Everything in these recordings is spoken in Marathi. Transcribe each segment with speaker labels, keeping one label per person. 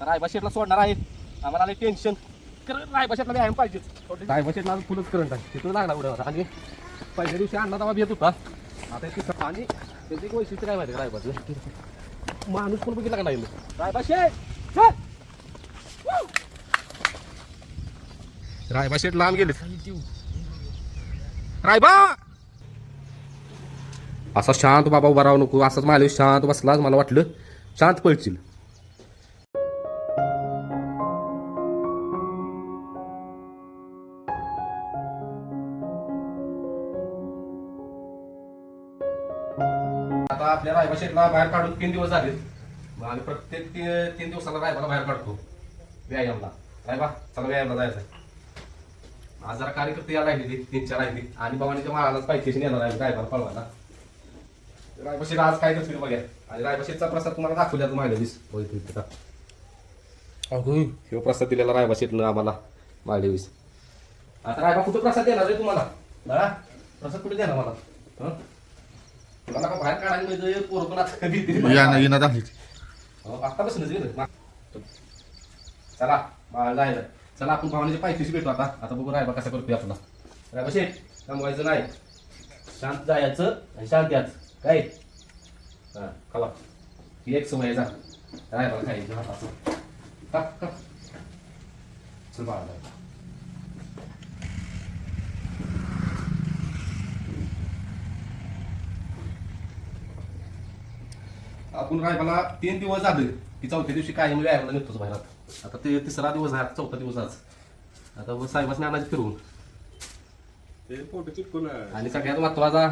Speaker 1: आता रायबा शेटला सोडणार आहे. आम्हाला आले टेन्शन रायबा शेटला व्यायाम पाहिजे रायबा शेटला फुलच करंट आहे. तिथून लागला उड्यावर आणि पहिल्या दिवशी आणला दबा येत होता. आता तिथं आणि त्याचं एक वैशिष्ट्य काय माहिती रायबाचं माणूस पण बघितला का नाही रायबा शेट चल! रायबा शेट गेले रायबा! असा शांत बाबा उभा राहू नको. असाच माझ्या शांत बसलाच मला वाटलं. शांत पळशील. शेटला बाहेर काढून तीन दिवस झाले मग आम्ही प्रत्येक ती- तीन दिवसाला रायबाला बाहेर काढतो. व्यायामला. रायबा चला व्यायामला जायचं आज जरा कार्यकर्ते लागली ती तीन चार राहिली आणि भवानीच्या महाराजाच पाहिजे येणार आहे रायबाला पळवायला? रायबाशीर आज काय करतील बघा आणि रायबाशीरचा प्रसाद तुम्हाला दाखवल्या मागल्या दिस बघितलं का ह्यो प्रसाद दिलेला रायबाशीरनं आम्हाला मागल्या वीस आता रायबा कुठं प्रसाद देणार रे तुम्हाला? दादा प्रसाद कुठे देणार मला? हं? बाहेर काढायला म्हणजे पोरं पण आता भीतीने
Speaker 2: या ना येणार दाखली
Speaker 1: अहो, आता बसून चला मला जायचं चला आपण भावनेच्या पायथीशी भेटू आता. आता बघू रायबा कसा करतोय आपला. रायबा शेठ थांबवायचं नाही. शांत जायचं आणि शांत यायचं काय? हा खावा ही एक सवय आहे जा. रायबाला खायचं हाताचं. का का चल बाळा जायचं. आपण रायबाला तीन दिवस झाले की चौथ्या दिवशी काय मी व्यायामाला निघतोच बाहेर आता. ते तिसरा दिवस आहे चौथा दिवस आज. आता व साहेबांनी आणायचं
Speaker 2: चिटकून
Speaker 1: आणि सगळ्यात महत्त्वाचा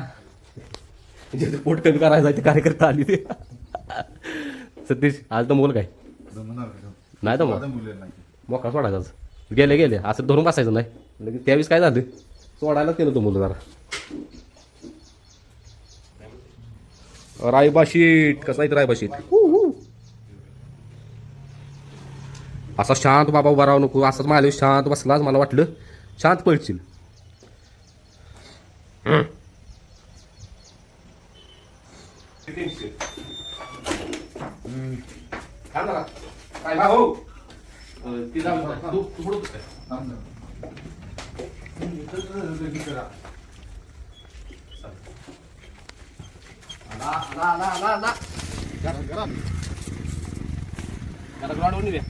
Speaker 1: जे पोट कमी करायचा ते कार्यकर्ता आली ते. सतीश आज तर मोल काय? नाही तर मग. मोकळा सोडायचा आज. गेले गेले. असं धरून बसायचं नाही. लगेच त्यावेळेस काय झालं? सोडायलाच केलं तो मुलं जरा. रायबा शीट कसा आहे रायबा शीट असा शांत बाबा उभा राहू नको असाच माझ्या शांत बसलाच मला वाटलं. शांत पळशील. बा हो ती जाऊ तू तू पुढं बस काय आला आला आला आला आला जरा ग्राउंड वर निघूया.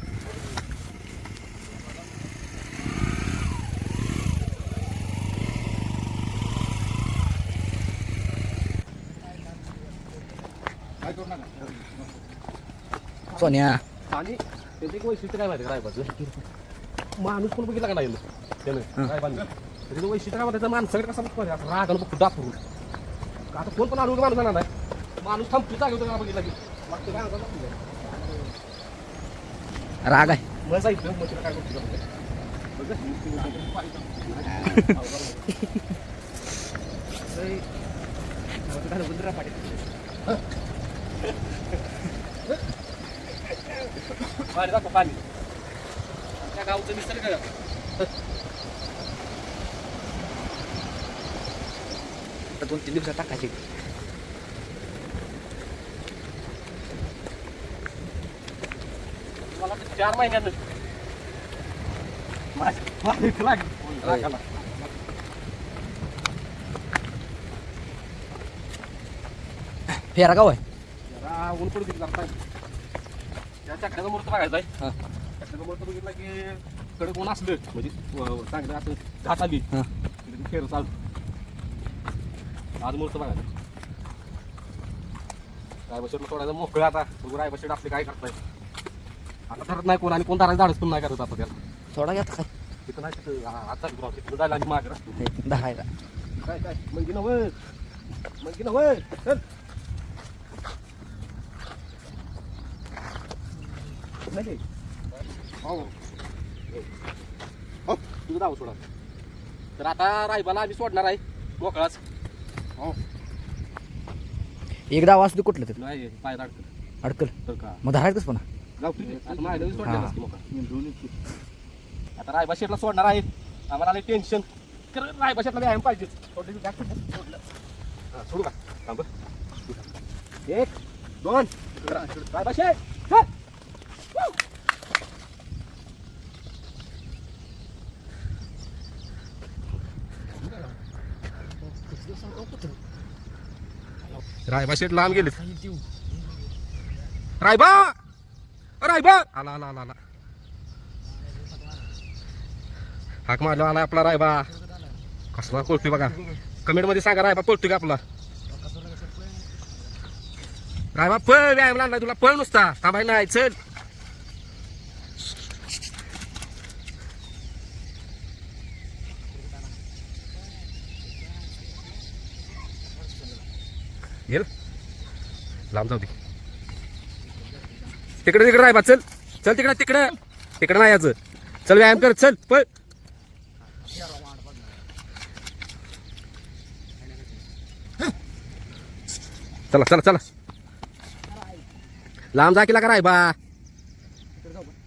Speaker 3: सोन्या
Speaker 1: आणि त्याचं एक वैशिष्ट्य काय माहिती का रायबाचं माणूस पण बघितला का नाही त्यानं रायबानं त्याचं वैशिष्ट्य काय माहिती माणसाकडे कसा बघतो असं रागानं बघतो दाखवून आता कोण पण अडवून माणूस जाणार नाही माणूस थांबतो जागेवर का बघितला की. वाटतं काय होतं.
Speaker 3: राग आहे.
Speaker 1: जायचं मग तिला काय करतो. पाणी पाणी. त्या गावचं निसर्ग
Speaker 3: दोन तीन दिवसात टाकायची
Speaker 1: मला तर चार महिन्यात माझ्या लागेल राखाला
Speaker 3: फेरा गाव आहे.
Speaker 1: जरा ऊन पडू किती लागताय त्या मूर्त बघायचा आहे.
Speaker 3: हा.
Speaker 1: बघितला की कडक ऊन असलं म्हणजे व- चांगलं असं घाट आली
Speaker 3: हा.
Speaker 1: की फेर चालू. आज बघायचं. सोडायचं मोकळं आता. बघू रायबशेट आपले काय करताय? आता धरत नाही कोण आणि कोण धरायचं धाडस पण नाही करत आता त्याला.
Speaker 3: थोडा घ्या काय.
Speaker 1: तिथं नाही तिथं हा, आता ग्राउंड तिथं जायला आणि मागं? काय काय? नवं नवं चल. नाही हो. हो तुझं सोडा. तर आता रायबाला आम्ही सोडणार आहे मोकळाच. हो.
Speaker 3: एकदा आवाज दे कुठलं तर.
Speaker 1: नाही पाय अडकत
Speaker 3: अडकल.
Speaker 1: तर का?
Speaker 3: मग धरायचंच पण
Speaker 1: गावठी आता माझ्या नवीन सोडलेलं आता रायबा शेटला सोडणार आहे. आम्हाला आले टेन्शन कारण रायबा शेटला व्यायाम पाहिजे. सोडलं का? सोडलं. सोडू का? थांब एक दोन. रायबा शेट चल. Woo! लांब गेले रायबा! रायबा आला आला आला आला. हाक मारलो आला आपला रायबा. कसला पळतोय बघा. कमेंटमध्ये सांगा रायबा पळतोय का आपला? रायबा पळ व्यायाम लागला तुला पळ नुसता. थांबाय नाही चल. येल. लांब जाऊ दे. तिकडे तिकडे राय बा चल. चल तिकडे तिकडे. तिकडे नाही याचं. चल व्यायाम कर चल पळ. चला चला चला. लांब जा केला का राय बा?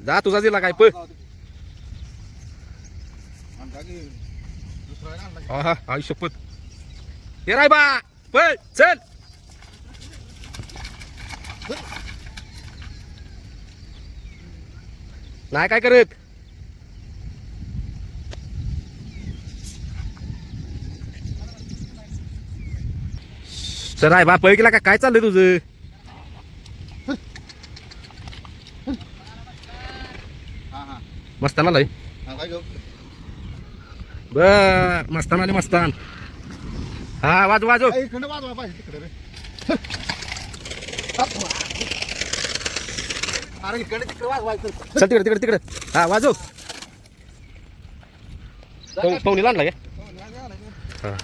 Speaker 1: जा तुझा दिला काय पळ. हा हा आई शपथ हे राय बा पळ चल. नाही काय करत? सर आहे बा पळ का? काय चाललंय तुझं? मस्तान आलाय. बर मस्तान आले मस्तान. हा वाजू वाजू
Speaker 4: इकडे वाजवा पाहिजे तिकडे रे अरे इकडे तिकडे वाजवायचं
Speaker 1: चल. तिकडे तिकडे तिकडे. हा वाजव. पाहू- पाहुणीला आणला का? हा.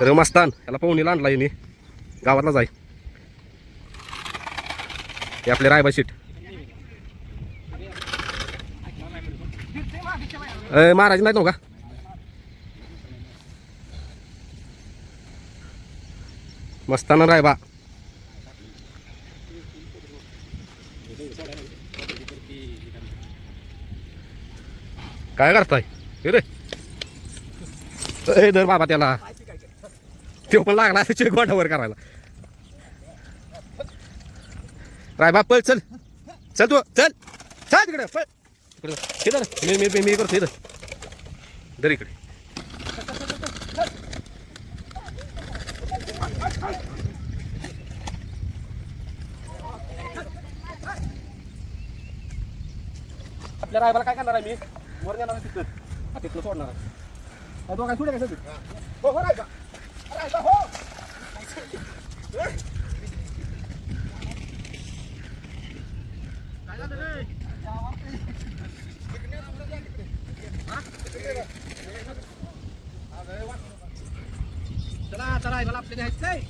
Speaker 1: तर मस्तान याला पाहुणीला आणला येणे गावातला जाय. हे आपले रायबा सीट महाराज नाही का? मस्ताना रायबा. काय करताय? रे. ए, धर बाबा त्याला. तो पण लागला असं चेक वाटावर करायला. राय बाप पळ चल. चल तू चल. चल तिकडे पळ. तिकडे हे मी मी मी- करतो इथं दर इकडे. आपल्या रायबाला काय करणार आहे मी? वर जाणार आहे तिथं हा, तिथलं सोडणार आहे हा, दोघांना सोडा का सगळं? हो हो रायबा रायबा हो चला चला रायबाला आपल्या न्यायचंय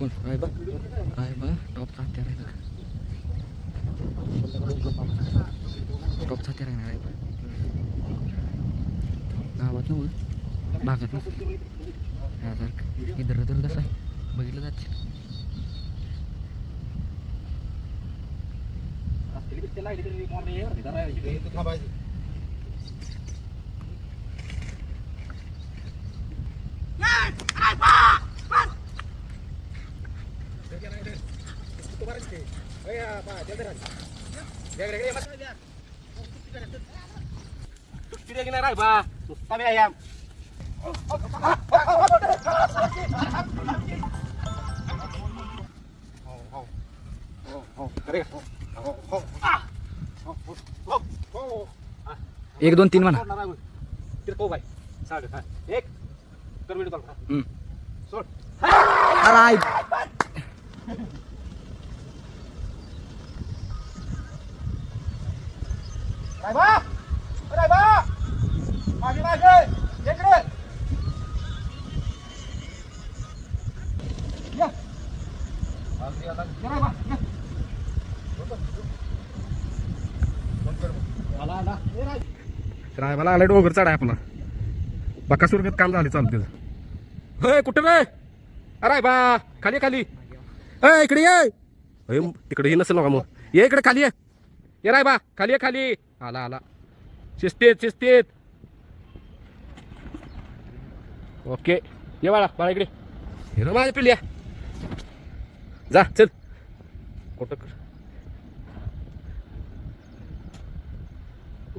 Speaker 3: कोण रायबा रायबा टॉपचा हत्यार आहे बघ टॉपचा हत्यार आहे ना रायबा गावात नव्हतं भागात नसतं ह्यासारखं इधर तर कसं आहे बघितलं जात
Speaker 1: रायबा नुसता व्यायाम
Speaker 3: एक दोन तीन म्हणा.
Speaker 1: तिरको बाय साडे हा एक कर व्हिडिओ कॉल
Speaker 3: हम्म.
Speaker 1: सोड. रायबा! रायबा! मागे मागे! इकडे! या. रायबा, रायबाला डोंगर चढाय आपला. बाका सुरगत काम झाली चालते. होय कुठं रे? अरे बा खाली ये, खाली. ए इकडे ये. अय, तिकडे ये नसेल का मग. ये इकडे खाली ये. ये राय बा खाली खाली. आला आला. शिस्तीत शिस्तीत. ओके. ये बाळा बाळा इकडे. हिरो माझ्या पिल्या जा चल. कुठं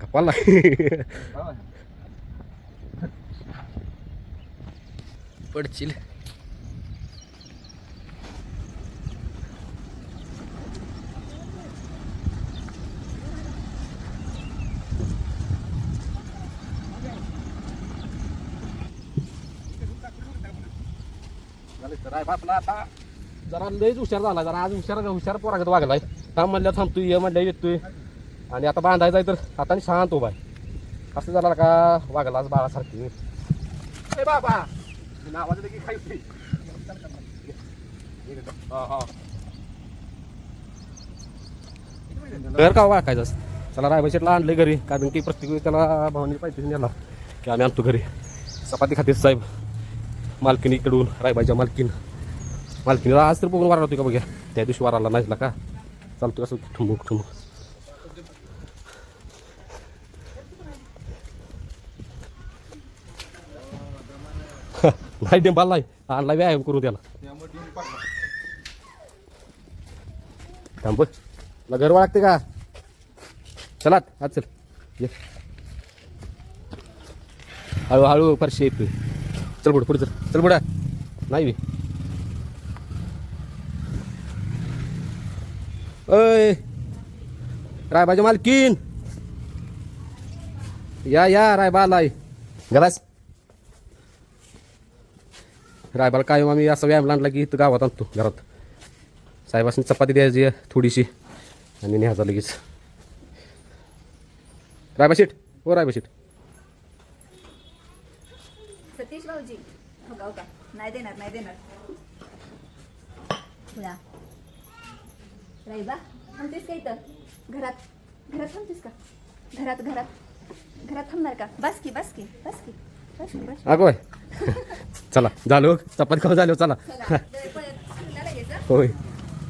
Speaker 1: कपाला पडचिल
Speaker 3: वाला
Speaker 1: आपला आता जरा लयच हुशार झाला. जरा आज हुशार हुशार पोरागत वागलाय. थांब म्हणल्या थांबतोय ये म्हणल्या येतोय. आणि आता बांधायचा आहे तर आता आणि शांत उभा आहे. असं झाला का वागला आज बाळासारखी. अरे बाबा! नावाचं देखील खायची घर का वाकायचं चला रायबाशेटला आणलं घरी. कारण की प्रत्येक वेळी त्याला भावनी पाहिजे नेला की आम्ही आणतो घरी. चपाती खाते साहेब. मालकिनीकडून रायबाईच्या मालकीन. मालकीनीला आज तर बघून वारा होतो का बघ्या? त्या दिवशी वाराला नाचला का चालतो असं ठुमूक ठुमूक. नाही डेंबाल नाही. आणला व्यायाम करू त्याला. थांब घर वाटते का? चला आज चल. ये. हळूहळू फरशी येतोय. चल पुढे पुढे चल. चल पुढे नाही बी. अय रायबाच्या मालकीन. या या रायबा आलाय गलास रायबाला कायम आम्ही असा व्यायाम आणला की इथं गावात आणतो घरात. साहेबासनी चपाती द्यायची थोडीशी आणि न्यायचा लगेच. रायबा शेट. हो रायबा शेट.
Speaker 5: सतीश भाऊजी. हो का हो का. नाही देणार नाही देणार. तुला राईबा थांबतेस का इथं? घरात घरात थांबतेस का? घरात घरात घरात थांबणार का? बस की बस की बस की बस की बस
Speaker 1: अगो बाय चला झालो चपाती खाऊ झालो चला. होय.